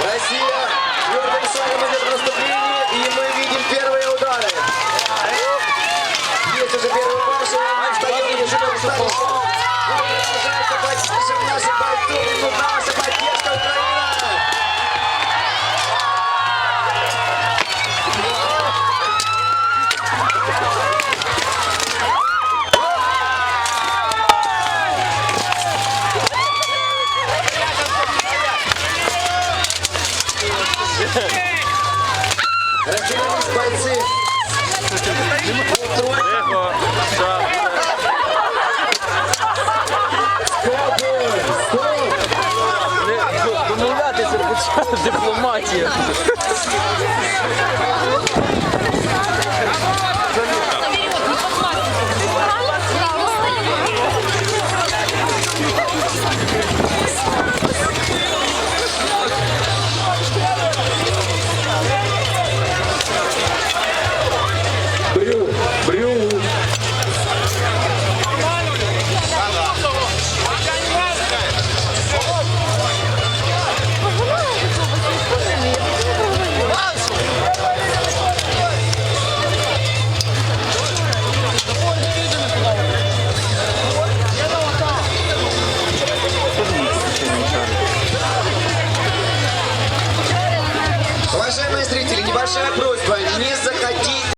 Россия. Твердым шагом идет в наступление, и мы видим первые удары. Есть уже первый башен, мы встаем, держим ставишь. Продолжается Тихо. Не- Домовлятися почали дипломатія. Уважаемые зрители, небольшая просьба, не заходите.